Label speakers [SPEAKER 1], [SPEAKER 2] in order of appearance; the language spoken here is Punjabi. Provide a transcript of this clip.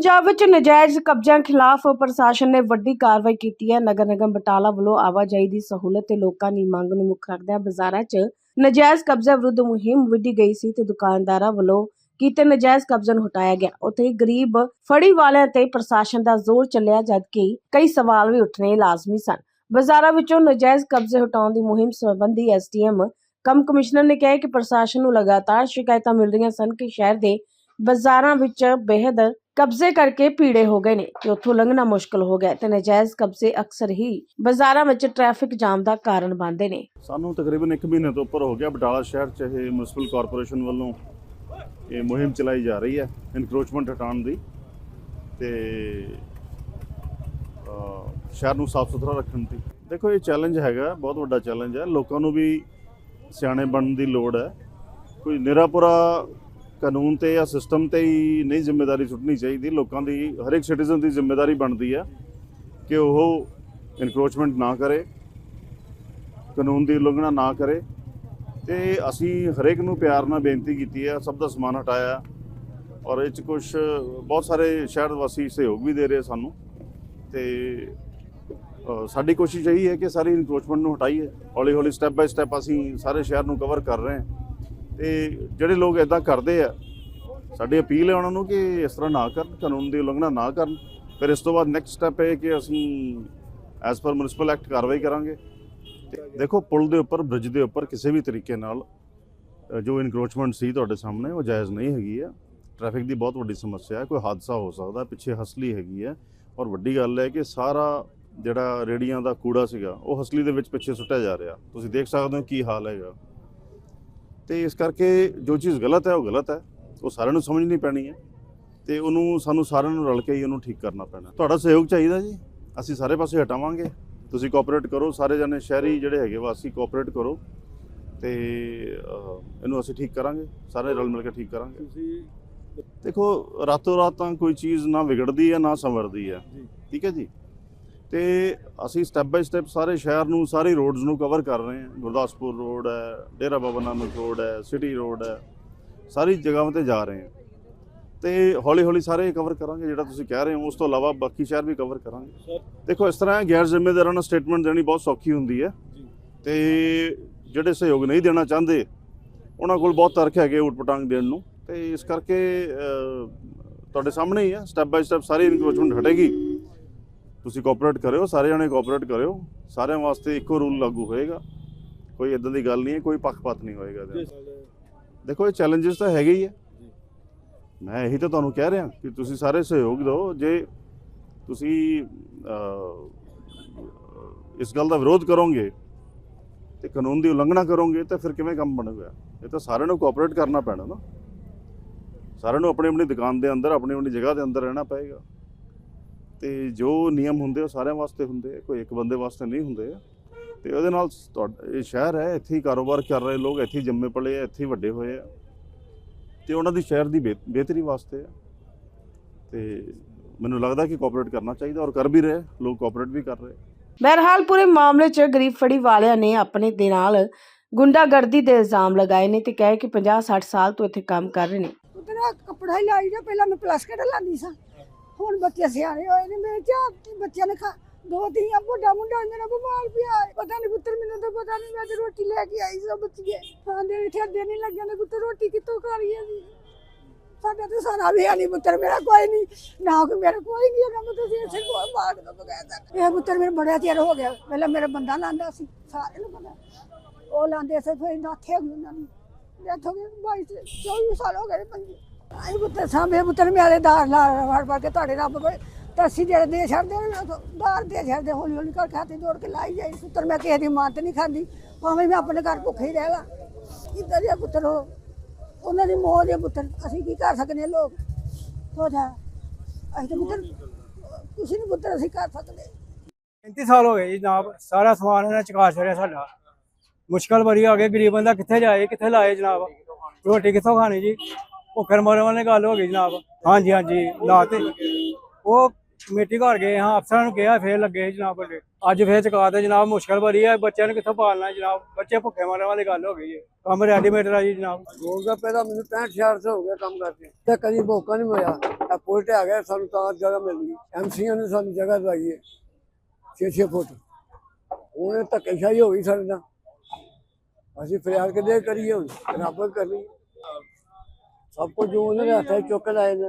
[SPEAKER 1] ਪੰਜਾਬ ਵਿੱਚ ਨਜਾਇਜ਼ ਕਬਜ਼ਿਆਂ ਖਿਲਾਫ ਪ੍ਰਸ਼ਾਸਨ ਨੇ ਵੱਡੀ ਕਾਰਵਾਈ ਕੀਤੀ ਹੈ। ਨਗਰ ਨਿਗਮ ਬਟਾਲਾ ਵੱਲੋਂ ਆਵਾਜਾਈ ਦੀ ਸਹੂਲਤ ਤੇ ਲੋਕਾਂ ਦੀ ਮੰਗ ਨੂੰ ਮੁੱਖ ਰੱਖਦਿਆਂ ਬਾਜ਼ਾਰਾਂ 'ਚ ਨਜਾਇਜ਼ ਕਬਜ਼ਾ ਵਿਰੁੱਧ ਮੁਹਿੰਮ ਵਿੱਢੀ ਗਈ ਸੀ ਤੇ ਦੁਕਾਨਦਾਰਾਂ ਵੱਲੋਂ ਕੀਤੇ ਨਜਾਇਜ਼ ਕਬਜ਼ੇ ਨੂੰ ਹਟਾਇਆ ਗਿਆ। ਉੱਥੇ ਹੀ ਗਰੀਬ ਫੜੀ ਵਾਲਿਆਂ ਤੇ ਪ੍ਰਸ਼ਾਸਨ ਦਾ ਜ਼ੋਰ ਚੱਲਿਆ, ਜਦਕਿ ਕਈ ਸਵਾਲ ਵੀ ਉੱਠਣੇ ਲਾਜ਼ਮੀ ਸਨ। ਬਾਜ਼ਾਰਾਂ ਵਿੱਚੋਂ ਨਜਾਇਜ਼ ਕਬਜ਼ੇ ਹਟਾਉਣ ਦੀ ਮੁਹਿੰਮ ਸੰਬੰਧੀ ਐਸਡੀਐਮ ਕਮ ਕਮਿਸ਼ਨਰ ਨੇ ਕਿਹਾ ਕਿ ਪ੍ਰਸ਼ਾਸਨ ਨੂੰ ਲਗਾਤਾਰ ਸ਼ਿਕਾਇਤਾਂ ਮਿਲ ਰਹੀਆਂ ਸਨ ਕਿ ਸ਼ਹਿਰ ਦੇ ਬਾਜ਼ਾਰਾਂ ਵਿੱਚ ਬੇਹੱਦ ਕਬਜ਼ੇ ਕਰਕੇ ਪੀੜੇ ਹੋ ਗਏ ਨੇ ਤੇ ਉੱਥੋਂ ਲੰਘਣਾ ਮੁਸ਼ਕਲ ਹੋ ਗਿਆ ਤੇ ਨਜਾਇਜ਼ ਕਬਜ਼ੇ ਅਕਸਰ ਹੀ ਬਾਜ਼ਾਰਾਂ ਵਿੱਚ ਟ੍ਰੈਫਿਕ ਜਾਮ ਦਾ ਕਾਰਨ ਬਣਦੇ ਨੇ।
[SPEAKER 2] ਸਾਨੂੰ ਤਕਰੀਬਨ 1 ਮਹੀਨੇ ਤੋਂ ਉੱਪਰ ਹੋ ਗਿਆ। ਬਟਾਲਾ ਸ਼ਹਿਰ 'ਚ ਇਹ ਮਿਊਨਿਸਪਲ ਕਾਰਪੋਰੇਸ਼ਨ ਵੱਲੋਂ ਇਹ ਮੁਹਿੰਮ ਚਲਾਈ ਜਾ ਰਹੀ ਹੈ ਇਨਕਰੋਚਮੈਂਟ ਹਟਾਉਣ ਦੀ ਤੇ ਸ਼ਹਿਰ ਨੂੰ ਸਾਫ਼ ਸੁਥਰਾ ਰੱਖਣ ਦੀ। ਦੇਖੋ, ਇਹ ਚੈਲੰਜ ਹੈਗਾ, ਬਹੁਤ ਵੱਡਾ ਚੈਲੰਜ ਹੈ। ਲੋਕਾਂ ਨੂੰ ਵੀ ਸਿਆਣੇ ਬਣਨ ਦੀ ਲੋੜ ਹੈ। ਕੋਈ ਨਿਰਾਪੁਰਾ ਕਾਨੂੰਨ ਤੇ ਜਾਂ ਸਿਸਟਮ ਤੇ ਹੀ ਨਹੀਂ ਜ਼ਿੰਮੇਵਾਰੀ ਸੁੱਟਣੀ ਚਾਹੀਦੀ। ਲੋਕਾਂ ਦੀ ਹਰ ਇੱਕ ਸਿਟੀਜ਼ਨ ਦੀ ਜ਼ਿੰਮੇਵਾਰੀ ਬਣਦੀ ਆ ਕਿ ਉਹ ਇਨਕਰੋਚਮੈਂਟ ਨਾ ਕਰੇ, ਕਾਨੂੰਨ ਦੀ ਉਲੰਘਣਾ ਨਾ ਕਰੇ। ਤੇ ਅਸੀਂ ਹਰੇਕ ਨੂੰ ਪਿਆਰ ਨਾਲ ਬੇਨਤੀ ਕੀਤੀ ਹੈ ਸਭ ਦਾ ਸਮਾਨ ਹਟਾਇਆ ਔਰ ਇਹ ਚ ਕੁਝ ਬਹੁਤ ਸਾਰੇ ਸ਼ਹਿਰ ਵਾਸੀ ਸਹਿਯੋਗ ਵੀ ਦੇ ਰਹੇ ਸਾਨੂੰ। ਤੇ ਸਾਡੀ ਕੋਸ਼ਿਸ਼ ਇਹੀ ਹੈ ਕਿ ਸਾਰੀ ਇਨਕਰੋਚਮੈਂਟ ਨੂੰ ਹਟਾਈਏ। ਹੌਲੀ ਹੌਲੀ ਸਟੈਪ ਬਾਈ ਸਟੈਪ ਅਸੀਂ ਸਾਰੇ ਸ਼ਹਿਰ ਨੂੰ ਕਵਰ ਕਰ ਰਹੇ ਹਾਂ। ਤੇ ਜਿਹੜੇ ਲੋਕ ਇਦਾਂ ਕਰਦੇ ਆ, ਸਾਡੀ ਅਪੀਲ ਹੈ ਉਹਨਾਂ ਨੂੰ ਕਿ ਇਸ ਤਰ੍ਹਾਂ ਨਾ ਕਰਨ, ਕਾਨੂੰਨ ਦੀ ਉਲੰਘਣਾ ਨਾ ਕਰਨ। ਫਿਰ ਇਸ ਤੋਂ ਬਾਅਦ ਨੈਕਸਟ ਸਟੈਪ ਇਹ ਕਿ ਅਸੀਂ ਐਸ ਪਰ ਮਿਊਨਿਸਪਲ ਐਕਟ ਕਾਰਵਾਈ ਕਰਾਂਗੇ। ਤੇ ਦੇਖੋ, ਪੁਲ ਦੇ ਉੱਪਰ ਬ੍ਰਿਜ ਦੇ ਉੱਪਰ ਕਿਸੇ ਵੀ ਤਰੀਕੇ ਨਾਲ ਜੋ ਇਨਕਰੋਚਮੈਂਟ ਸੀ ਤੁਹਾਡੇ ਸਾਹਮਣੇ, ਉਹ ਜਾਇਜ਼ ਨਹੀਂ ਹੈਗੀ ਹੈ ਟ੍ਰੈਫਿਕ ਦੀ ਬਹੁਤ ਵੱਡੀ ਸਮੱਸਿਆ ਹੈ, ਕੋਈ ਹਾਦਸਾ ਹੋ ਸਕਦਾ, ਪਿੱਛੇ ਹਸਲੀ ਹੈਗੀ ਹੈ। ਔਰ ਵੱਡੀ ਗੱਲ ਹੈ ਕਿ ਸਾਰਾ ਜਿਹੜਾ ਰੇੜੀਆਂ ਦਾ ਕੂੜਾ ਸੀਗਾ, ਉਹ ਹਸਲੀ ਦੇ ਵਿੱਚ ਪਿੱਛੇ ਸੁੱਟਿਆ ਜਾ ਰਿਹਾ। ਤੁਸੀਂ ਦੇਖ ਸਕਦੇ ਹੋ ਕੀ ਹਾਲ ਹੈਗਾ। ਤੇ ਇਸ ਕਰਕੇ ਜੋ ਚੀਜ਼ ਗਲਤ ਹੈ ਉਹ ਗਲਤ ਹੈ। ਉਹ ਸਾਰਿਆਂ ਨੂੰ ਸਮਝਣੀ ਪੈਣੀ ਹੈ ਤੇ ਉਹਨੂੰ ਸਾਨੂੰ ਸਾਰਿਆਂ ਨੂੰ ਰਲ ਕੇ ਹੀ ਉਹਨੂੰ ਠੀਕ ਕਰਨਾ ਪੈਣਾ। ਤੁਹਾਡਾ ਸਹਿਯੋਗ ਚਾਹੀਦਾ ਜੀ। ਅਸੀਂ ਸਾਰੇ ਪਾਸੇ ਹਟਾਵਾਂਗੇ। ਤੁਸੀਂ ਕੋਆਪਰੇਟ ਕਰੋ। ਸਾਰੇ ਜਣੇ ਸ਼ਹਿਰੀ ਜਿਹੜੇ ਹੈਗੇ ਵਾਸੀ ਕੋਆਪਰੇਟ ਕਰੋ ਤੇ ਇਹਨੂੰ ਅਸੀਂ ਠੀਕ ਕਰਾਂਗੇ। ਸਾਰੇ ਰਲ ਮਿਲ ਕੇ ਠੀਕ ਕਰਾਂਗੇ।
[SPEAKER 3] ਤੁਸੀਂ
[SPEAKER 2] ਦੇਖੋ ਰਾਤੋਂ ਰਾਤ ਤਾਂ ਕੋਈ ਚੀਜ਼ ਨਾ ਵਿਗੜਦੀ ਹੈ ਨਾ ਸੰਵਰਦੀ ਹੈ। ਠੀਕ ਹੈ ਜੀ? ਤੇ ਅਸੀਂ ਸਟੈਪ ਬਾਈ ਸਟੈਪ ਸਾਰੇ ਸ਼ਹਿਰ ਨੂੰ ਸਾਰੀ ਰੋਡਸ ਨੂੰ ਕਵਰ ਕਰ ਰਹੇ ਹਾਂ। ਗੁਰਦਾਸਪੁਰ ਰੋਡ ਹੈ ਡੇਰਾ ਬਾਬਾ ਨਾਨਕ ਰੋਡ ਹੈ ਸਿਟੀ ਰੋਡ ਹੈ ਸਾਰੀ ਜਗ੍ਹਾਵਾਂ ਤੇ ਜਾ ਰਹੇ ਹਾਂ। ਤੇ ਹੌਲੀ ਹੌਲੀ ਸਾਰੇ ਕਵਰ ਕਰਾਂਗੇ ਜਿਹੜਾ ਤੁਸੀਂ ਕਹਿ ਰਹੇ ਹੋ ਉਸ ਤੋਂ ਇਲਾਵਾ ਬਾਕੀ ਸ਼ਹਿਰ ਵੀ ਕਵਰ ਕਰਾਂਗੇ। ਦੇਖੋ ਇਸ ਤਰ੍ਹਾਂ ਗੈਰ ਜ਼ਿੰਮੇਦਾਰਾਂ ਨੂੰ ਸਟੇਟਮੈਂਟ ਦੇਣੀ ਬਹੁਤ ਸੌਖੀ ਹੁੰਦੀ ਹੈ। ਤੇ ਜਿਹੜੇ ਸਹਿਯੋਗ ਨਹੀਂ ਦੇਣਾ ਚਾਹੁੰਦੇ ਉਹਨਾਂ ਕੋਲ ਬਹੁਤ ਤਰਕ ਹੈਗੇ ਉਟਪਟਾਂਗ ਦੇਣ ਨੂੰ। ਤੇ ਇਸ ਕਰਕੇ ਤੁਹਾਡੇ ਸਾਹਮਣੇ ਹੀ ਹੈ ਸਟੈਪ ਬਾਈ ਸਟੈਪ ਸਾਰੀ ਇਨਕਰੋਚਮੈਂਟ ਹਟੇਗੀ। ਤੁਸੀਂ ਕੋਆਪਰੇਟ ਕਰਿਓ, ਸਾਰੇ ਜਣੇ ਕੋਆਪਰੇਟ ਕਰਿਓ। ਸਾਰਿਆਂ ਵਾਸਤੇ ਇੱਕੋ ਰੂਲ ਲਾਗੂ ਹੋਏਗਾ। ਕੋਈ ਇਦਾਂ ਦੀ ਗੱਲ ਨਹੀਂ ਹੈ, ਕੋਈ ਪੱਖਪਾਤ ਨਹੀਂ ਹੋਏਗਾ ਇਹਦੇ ਦੇਖੋ, ਇਹ ਚੈਲੰਜਸ ਤਾਂ ਹੈਗੇ ਹੀ ਹੈ ਮੈਂ ਇਹੀ ਤਾਂ ਤੁਹਾਨੂੰ ਕਹਿ ਰਿਹਾ ਕਿ ਤੁਸੀਂ ਸਾਰੇ ਸਹਿਯੋਗ ਦਿਓ। ਜੇ ਤੁਸੀਂ ਇਸ ਗੱਲ ਦਾ ਵਿਰੋਧ ਕਰੋਗੇ ਤੇ ਕਾਨੂੰਨ ਦੀ ਉਲੰਘਣਾ ਕਰੋਗੇ, ਤਾਂ ਫਿਰ ਕਿਵੇਂ ਕੰਮ ਬਣੇਗਾ? ਇਹ ਤਾਂ ਸਾਰਿਆਂ ਨੂੰ ਕੋਆਪਰੇਟ ਕਰਨਾ ਪੈਣਾ ਨਾ। ਸਾਰਿਆਂ ਨੂੰ ਆਪਣੀ ਆਪਣੀ ਦੁਕਾਨ ਦੇ ਅੰਦਰ ਆਪਣੀ ਆਪਣੀ ਜਗ੍ਹਾ ਦੇ ਅੰਦਰ ਰਹਿਣਾ ਪਏਗਾ। ਤੇ ਜੋ ਨਿਯਮ ਹੁੰਦੇ ਉਹ ਸਾਰਿਆਂ ਵਾਸਤੇ ਹੁੰਦੇ ਕੋਈ ਇੱਕ ਬੰਦੇ ਵਾਸਤੇ ਨਹੀਂ ਹੁੰਦੇ। ਤੇ ਉਹਦੇ ਨਾਲ ਇਹ ਸ਼ਹਿਰ ਹੈ ਇੱਥੇ ਹੀ ਕਾਰੋਬਾਰ ਕਰ ਰਹੇ ਲੋਕ ਇੱਥੇ ਹੀ ਜੰਮੇ ਪਲੇ ਆ ਇੱਥੇ ਵੱਡੇ ਹੋਏ ਆ। ਤੇ ਉਹਨਾਂ ਦੀ ਸ਼ਹਿਰ ਦੀ ਬਿਹ- ਬਿਹਤਰੀ ਵਾਸਤੇ ਆ। ਤੇ ਮੈਨੂੰ ਲੱਗਦਾ ਕਿ ਕੋਆਪਰੇਟ ਕਰਨਾ ਚਾਹੀਦਾ ਔਰ ਕਰ ਵੀ ਰਹੇ ਲੋਕ ਕੋਆਪਰੇਟ ਵੀ ਕਰ ਰਹੇ।
[SPEAKER 1] ਬਹਰਹਾਲ ਪੂਰੇ ਮਾਮਲੇ 'ਚ ਗਰੀਬ ਫੜੀ ਵਾਲਿਆਂ ਨੇ ਆਪਣੇ ਦੇ ਨਾਲ ਗੁੰਡਾਗਰਦੀ ਦੇ ਇਲਜ਼ਾਮ ਲਗਾਏ ਨੇ ਤੇ ਕਹੇ ਕਿ 50-60 ਸਾਲ ਤੋਂ ਇੱਥੇ ਕੰਮ ਕਰ ਰਹੇ ਨੇ।
[SPEAKER 4] ਉਤਨਾ ਕੱਪੜਾ ਹੀ ਲਾਈ ਜਾ ਪਹਿਲਾਂ ਮੈਂ ਪਲਾਸਕਟ ਲਾਉਂਦੀ ਸਾਂ। ਹੁਣ ਬੱਚੇ ਸਿਆਣੇ ਹੋਏ ਨੇ ਮੇਰੇ ਚਾਰ ਬੱਚਿਆਂ ਨੇ ਖਾ ਦੋ ਧੀਆਂ, ਵੱਡਾ ਮੁੰਡਾ ਮੇਰਾ ਬਿਮਾਰ ਪਿਆ ਹੈ। ਪਤਾ ਨਹੀਂ ਪੁੱਤਰ, ਮੈਨੂੰ ਤਾਂ ਪਤਾ ਨਹੀਂ ਮੈਂ ਤੇ ਰੋਟੀ ਲੈ ਕੇ ਆਈ ਸਾਂ ਬੱਚੀਏ। ਹਾਂ ਇੱਥੇ ਅੱਡੇ ਨਹੀਂ ਲੱਗਿਆ ਪੁੱਤਰ, ਰੋਟੀ ਕਿੱਥੋਂ ਖਾਣੀ ਸੀ ਸਾਡਾ ਤੇ ਸਾਰਾ ਵੀ ਨਹੀਂ ਪੁੱਤਰ, ਮੇਰਾ ਕੋਈ ਨਹੀਂ ਨਾ ਕੋਈ ਮੇਰਾ ਕੋਈ ਨਹੀਂ ਹੈਗਾ, ਮੈਂ ਤੁਸੀਂ ਇਸੇ ਕੋਲ ਬਾਗ ਤੋਂ ਬਗੈਰ ਇਹ ਪੁੱਤਰ ਮੇਰਾ ਬੜਾ ਚਿਰ ਹੋ ਗਿਆ, ਪਹਿਲਾਂ ਮੇਰਾ ਬੰਦਾ ਲਾਂਦਾ ਸੀ ਸਾਰੇ ਨੂੰ ਪਤਾ। ਉਹ ਲਾਂਦੇ ਸੀ, ਫਿਰ ਨਾਥੇ ਉਹਨਾਂ ਨੂੰ। ਡੈਥ ਹੋ ਗਈ 22 24 ਸਾਲ ਹੋ ਗਏ ਪੰਜੀ ਆਈ ਪੁੱਤਰ ਸਾਹਮਣੇ ਪੁੱਤਰ ਮੇਰੇ ਦਾਰ ਲਾ ਵੜ ਵੜ ਕੇ ਤੁਹਾਡੇ ਰੱਬ ਕੋਲ। ਤਰਸੀ ਜਿਹੜੇ ਦੇ ਛੱਡਦੇ ਨੇ ਦਾਰ ਦੇ ਛੱਡਦੇ ਹੌਲੀ ਹੌਲੀ ਕਰ ਖਾਤੇ ਜੋੜ ਕੇ ਲਾਈ ਜਾਈ। ਪੁੱਤਰ, ਮੈਂ ਕਿਸੇ ਦੀ ਮਾਤ ਨਹੀਂ ਖਾਂਦੀ, ਭਾਵੇਂ ਮੈਂ ਆਪਣੇ ਘਰ ਭੁੱਖੇ ਹੀ ਰਹਿ ਲਾ। ਦੇ ਪੁੱਤਰ ਉਹ? ਉਹਨਾਂ ਦੀ ਮੋਹ ਦੇ ਪੁੱਤਰ, ਅਸੀਂ ਕੀ ਕਰ ਸਕਦੇ ਲੋਕ? ਹੋ ਅਸੀਂ ਤਾਂ ਪੁੱਤਰ, ਕੁਛ ਨਹੀਂ ਪੁੱਤਰ, ਅਸੀਂ ਕਰ ਸਕਦੇ।
[SPEAKER 3] 35 ਸਾਲ ਹੋ ਗਏ ਜੀ ਜਨਾਬ ਸਾਰਾ ਸਮਾਨ ਇਹਨਾਂ ਚਕਾ ਛੜਿਆ ਸਾਡਾ। ਮੁਸ਼ਕਲ ਬੜੀ ਆ ਗਈ, ਗਰੀਬ ਬੰਦਾ ਕਿੱਥੇ ਜਾਏ, ਕਿੱਥੇ ਲਾਏ ਜਨਾਬ? ਰੋਟੀ ਕਿੱਥੋਂ ਖਾਣੀ ਜੀ? ਭੁੱਖਰ ਮਰਨ ਵਾਲੇ ਗੱਲ ਹੋ ਗਈ ਜਨਾਬ। ਹਾਂਜੀ ਹਾਂਜੀ ਲਾ ਤੇ ਉਹ ਕਮੇਟੀ ਘਰ ਗਏ, ਹਾਂ, ਅਫਸਰਾਂ ਨੂੰ ਕਿਹਾ, ਫੇਰ ਲੱਗੇ ਜਨਾਬ ਵੱਡੇ। ਅੱਜ ਫੇਰ ਚੁਕਾ ਤੇ ਜਨਾਬ, ਮੁਸ਼ਕਲ ਬੜੀ ਹੈ ਬੱਚਿਆਂ ਨੂੰ ਕਿੱਥੋਂ ਪਾਲਣਾ ਜਨਾਬ? ਬੱਚੇ ਭੁੱਖੇ ਮਰਨ ਵਾਲੀ ਗੱਲ ਹੋ ਗਈ ਹੈ ਕੰਮ ਰੈਡੀਮੇਡ ਆ ਜੀ ਜਨਾਬ।
[SPEAKER 5] ਹੋ ਗਿਆ ਮੈਨੂੰ 65 66 ਹੋ ਗਿਆ ਕੰਮ ਕਰਦੇ ਤੇ ਕਦੀ ਮੌਕਾ ਨਹੀਂ ਮਿਲਿਆ। ਆ ਪੁਲ ਆ ਗਿਆ, ਸਾਨੂੰ ਤਾਂ ਜਗ੍ਹਾ ਮਿਲ ਗਈ। ਐਮਸੀਆਂ ਨੇ ਸਾਨੂੰ ਜਗ੍ਹਾ ਦਵਾਈ ਹੈ 6-6 ਫੁੱਟ। ਉਹਨੇ ਧੱਕੇਸ਼ਾਹੀ ਹੋ ਗਈ ਸਾਡੇ ਨਾਲ। ਅਸੀਂ ਫਰਿਆਦ ਕਿਤੇ ਕਰੀਏ ਹੁਣ? ਰੱਬ ਕਰਨੀ। ਸਭ ਕੁਝ ਜੋ ਉਹਨਾਂ ਦੇ ਹੱਥਾਂ 'ਚ ਚੁੱਕ ਲਾਏ ਨੇ।